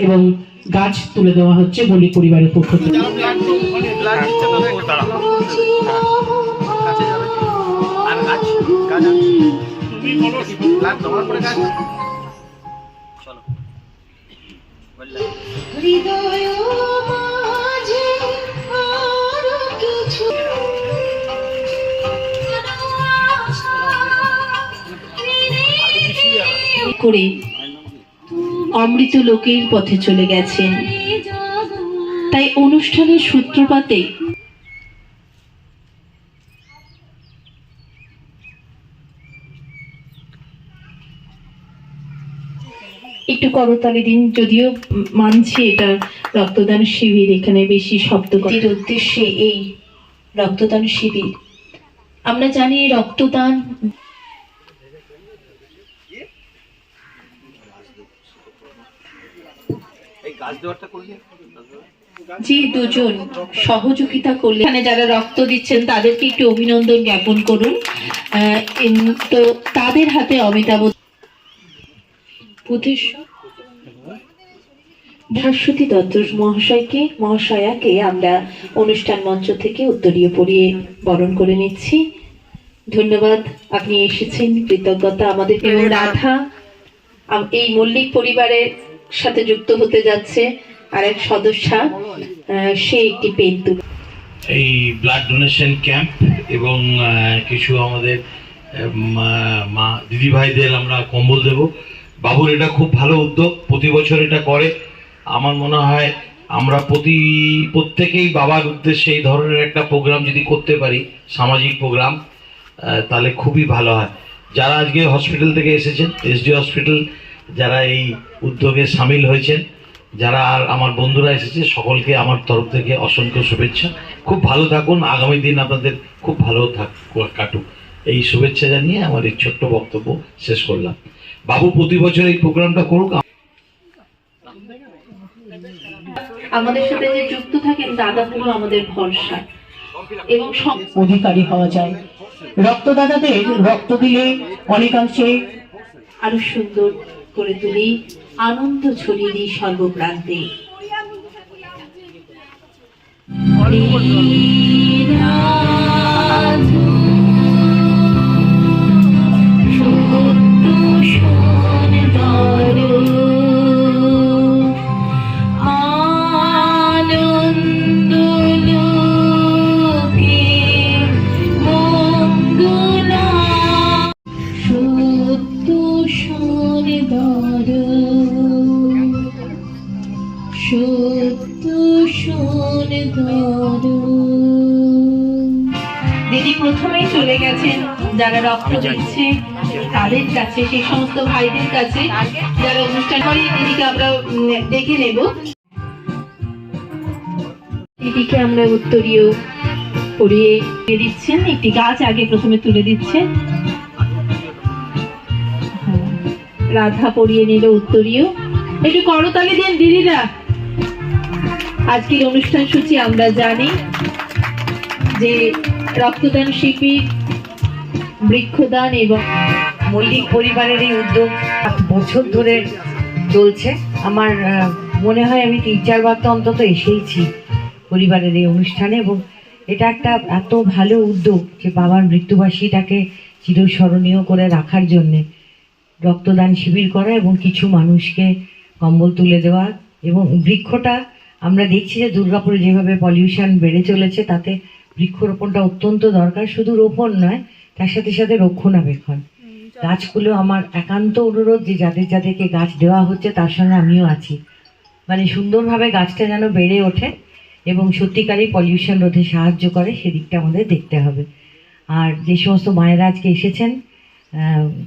এবং গাছ তুলে দেওয়া হচ্ছে বলি পরিবারের পক্ষ থেকে। করে অমৃত লোকের পথে চলে গেছেন। তাই অনুষ্ঠানের সূত্রপাতে একটু করতালি দিন যদিও মানছি এটা রক্তদান শিবির এখানে বেশি শব্দ করার উদ্দেশ্যে এই রক্তদান শিবির। আমরা জানি রক্তদান এই গাছ দেওয়ারটা করলে যে দুজন সহযোগিতা করলে। এখানে যারা রক্ত দিচ্ছেন তাদেরকে একটু অভিনন্দন জ্ঞাপন করুন। তো তাদের হাতে অমিতাভ বুধেশ্বর ভাস্বতী দত্ত মহাশয়কে মহাশয়াকে আমরা অনুষ্ঠান মঞ্চ থেকে উত্তরীয় পড়িয়ে বরণ করে নিচ্ছি। ধন্যবাদ আপনি এসেছেন কৃতজ্ঞতা আমাদের এবং রাধা। এই মল্লিক পরিবারের সাথে যুক্ত হতে যাচ্ছে। আরেক সদস্যা সে একটি পেন তুলে এই ব্লাড ডোনেশন ক্যাম্প এবং কিছু আমাদের মা, দিদিভাইদের আমরা কম্বল দেব। বাবুর এটা খুব ভালো উদ্যোগ, প্রতি বছর এটা করে। আমার মনে হয় আমরা প্রতি, প্রত্যেকেই বাবার উদ্দেশ্যে এই ধরনের একটা প্রোগ্রাম যদি করতে পারি, সামাজিক প্রোগ্রাম তাহলে খুবই ভালো হয়। যারা আজকে হসপিটাল থেকে এসেছেন, এসডি হসপিটাল যারা এই উদ্যোগে সামিল হয়েছেন যারা আর আমার বন্ধুরা এসেছে সকলকে আমার তরফ থেকে অসংখ্য শুভেচ্ছা। খুব ভালো থাকুন আগামী দিন আপনাদের খুব ভালো থাক কাটুক। এই শুভেচ্ছা জানিয়ে আমার এই ছোট্ট বক্তব্য শেষ করলাম। বাবু প্রতি বছর এই প্রোগ্রামটা করুক। আমাদের সাথে যে যুক্ত থাকেন দাদা হলো আমাদের ভরসা। এবং সব অধিকারী হওয়া যায়। রক্তদাতাদের রক্ত দিলে অনেকাংশে আরও সুন্দর করে তুলি আনন্দ ছড়িয়ে দিই সর্বপ্রান্তে। সত্য চলে গেছেন যারা রক্ত দিচ্ছে তাদের কাছে সেই সমস্ত ভাইদের কাছে যারা অনুষ্ঠান করে দিদিকে আমরা দেখে নেব। দিদিকে আমরা উত্তরীয় পরিয়ে দিচ্ছেন একটি গাছ আগে প্রথমে তুলে দিচ্ছেন। রাধা পরিয়ে নিল উত্তরীয়। একটু করতালি দিন দিদিরা। আজকের অনুষ্ঠান সূচি আমরা জানি যে রক্তদান শিবির বৃক্ষদান এবং মল্লিক পরিবারের এই উদ্যোগ বছর ধরে চলছে। আমার মনে হয় আমি তিন চারবার তো অন্তত এসেইছি পরিবারের এই অনুষ্ঠানে এবং এটা একটা এত ভালো উদ্যোগ যে বাবার মৃত্যুবার্ষিকীটাকে চিরস্মরণীয় করে রাখার জন্যে রক্তদান শিবির করা এবং কিছু মানুষকে কম্বল তুলে দেওয়া এবং বৃক্ষটা আমরা দেখছি যে দুর্গাপুরে যেভাবে পলিউশন বেড়ে চলেছে, তাতে বৃক্ষরোপণটা অত্যন্ত দরকার। শুধু রোপণ নয় তার সাথে সাথে রক্ষণাবেক্ষণ। গাছগুলো আমার একান্ত অনুরোধ যে যাদের যাদেরকে গাছ দেওয়া হচ্ছে তার সঙ্গে আমিও আছি। মানে সুন্দরভাবে গাছটা যেন বেড়ে ওঠে এবং সত্যিকারই পলিউশন রোধে সাহায্য করে সেদিকটা আমাদের দেখতে হবে। আর যে সমস্ত মায়েরা আজকে এসেছেন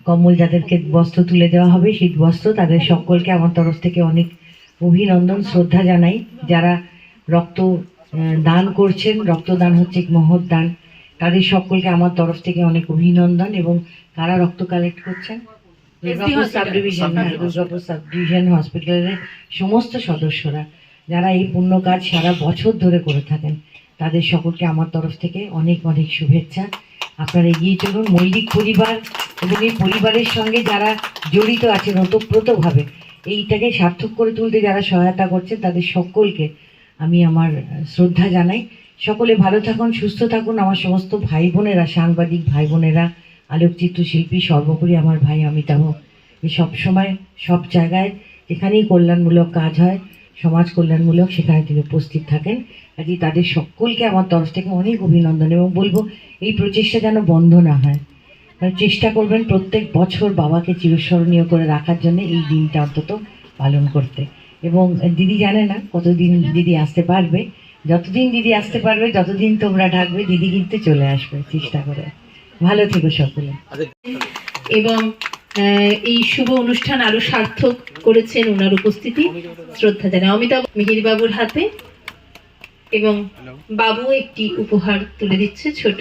কম্বল যাদেরকে বস্ত্র তুলে দেওয়া হবে শীত বস্ত্র তাদের সকলকে আমার তরফ থেকে অনেক অভিনন্দন শ্রদ্ধা জানাই। যারা রক্ত দান করছেন রক্তদান হচ্ছে মহৎ দান। তাদের সকলকে আমার তরফ থেকে অনেক অভিনন্দন এবং কারা রক্ত কালেক্ট করছেন? Durgapur sub division Durgapur sub division হসপিটালের সমস্ত সদস্যরা যারা এই পুণ্য কাজ সারা বছর ধরে করে থাকেন তাদের সকলকে আমার তরফ থেকে অনেক অনেক শুভেচ্ছা। আপনারা এগিয়ে চলুন মৈলিক পরিবার এবং এই পরিবারের সঙ্গে যারা জড়িত আছেন ওতপ্রোতভাবে এইটাকে সার্থক করে তুলতে যারা সহায়তা করছেন তাদের সকলকে আমি আমার শ্রদ্ধা জানাই। সকলে ভালো থাকুন, সুস্থ থাকুন। আমার সমস্ত ভাই বোনেরা সাংবাদিক ভাই বোনেরা আলোকচিত্র শিল্পী, সর্বোপরি আমার ভাই অমিতাভ। এই সবসময় সব জায়গায় যেখানেই কল্যাণমূলক কাজ হয়, সমাজ কল্যাণমূলক, সেখানে তিনি উপস্থিত থাকেন। কাজে তাদের সকলকে আমার তরফ থেকে অনেক অভিনন্দন এবং বলব, এই প্রচেষ্টা যেন বন্ধ না হয়। চেষ্টা করবেন প্রত্যেক বছর বাবাকে চিরস্মরণীয় করে রাখার জন্য এই দিনটা অন্তত পালন করতে। এবং দিদি জানে না কতদিন দিদি আসতে পারবে। যতদিন দিদি আসতে পারবে যতদিন তোমরা ডাকবে দিদি কিন্তু চলে আসবে চেষ্টা করে। ভালো থেকো সকলে। এবং এই শুভ অনুষ্ঠান আরও সার্থক করেছেন ওনার উপস্থিতি। শ্রদ্ধা জানাই। অমিতাভ মিহির বাবুর হাতে এবং বাবু একটি উপহার তুলে দিচ্ছে ছোট।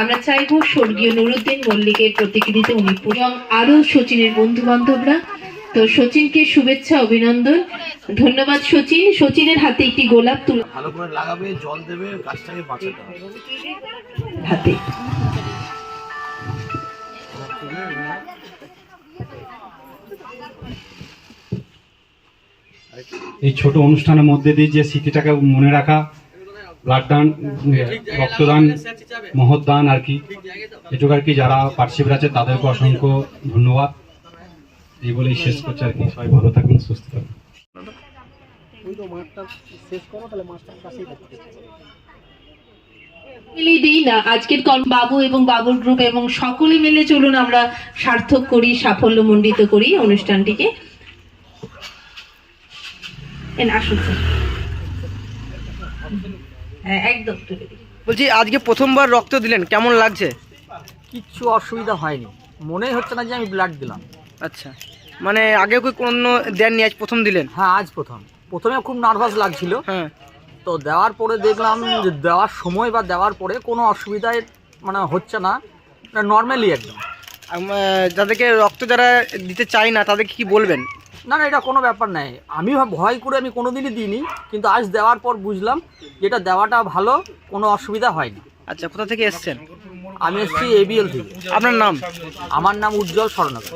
আমরা চাইব স্বর্গীয় নুরুদ্দিন মল্লিকের প্রতিকৃতিতে উনি এবং আরও সচিনের বন্ধু বান্ধবরা তো সচিনকে শুভেচ্ছা অভিনন্দন। ধন্যবাদ সচিন। সচিনের হাতে একটি গোলাপ তুলে ভালো করে লাগাবে জল দেবে গাছটাকে বাঁচাতে হবে। হাতে। এই ছোট অনুষ্ঠানের মধ্যে দিয়ে যে স্মৃতিটাকে মনে রাখা ব্লাড দান রক্তদান মহৎদান আর কি এটুকু আর কি যারা পার্টিসিপেট আছে তাদেরকে অসংখ্য ধন্যবাদ। এই বলেই শেষ করছে আর কি। সবাই ভালো থাকুন সুস্থ থাকুন। দিই না আজকের কর্ম বাবু এবং বাবুর গ্রুপ এবং সকলে মিলে চলুন আমরা সার্থক করি সাফল্য মণ্ডিত করি অনুষ্ঠানটিকে। আসুন। হ্যাঁ, একদম তুলে দিই। বলছি আজকে প্রথমবার রক্ত দিলেন কেমন লাগছে? কিচ্ছু অসুবিধা হয়নি। মনেই হচ্ছে না যে আমি ব্লাড দিলাম। আচ্ছা। মানে আগে কি কোনো দেননি? আজ প্রথম দিলেন? হ্যাঁ আজ প্রথম। প্রথমে খুব নার্ভাস লাগছিল। হ্যাঁ। তো দেওয়ার পরে দেখলাম যে দেওয়ার সময় বা দেওয়ার পরে কোনো অসুবিধায় মানে হচ্ছে না। নর্মালি একদম। যাদেরকে রক্ত যারা দিতে চায় না তাদেরকে কি বলবেন? না না এটা কোনো ব্যাপার নাই। আমি ভয় করে আমি কোনোদিনই দিইনি কিন্তু আজ দেওয়ার পর বুঝলাম যেটা দেওয়াটা ভালো কোনো অসুবিধা হয়নি। আচ্ছা কোথা থেকে এসছেন? আমি এসেছি এবিএল থেকে। আপনার নাম? আমার নাম উজ্জ্বল স্বর্ণকার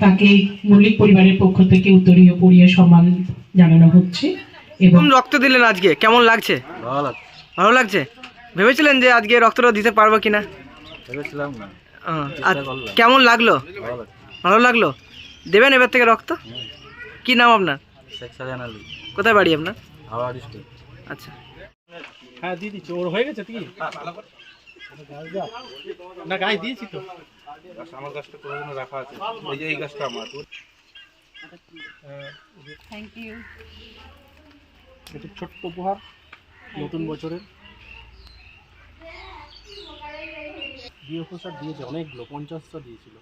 তাকে মল্লিক পরিবারের পক্ষ থেকে উত্তরীয় পড়িয়ে সম্মান জানানো হচ্ছে। এবং রক্ত দিলেন আজকে কেমন লাগছে? ভালো লাগছে। ভেবেছিলেন যে আজকে রক্তটা দিতে পারব কিনা? ভেবেছিলাম কেমন লাগল? ভালো লাগল? দেবেন এবার থেকে রক্ত? কি নাম আপনার? কোথায় বাড়ি আপনার? আচ্ছা। হ্যাঁ ওর হয়ে গেছে কি না গায়ে দিয়েছি তো। আমার গাছটা কোনো জন্য রাখা আছে। এই যে এই গাছটা আমার। এটা ছোট্ট উপহার নতুন বছরের। ডিও স্যার দিয়েছে অনেকগুলো পঞ্চাশটা দিয়েছিল।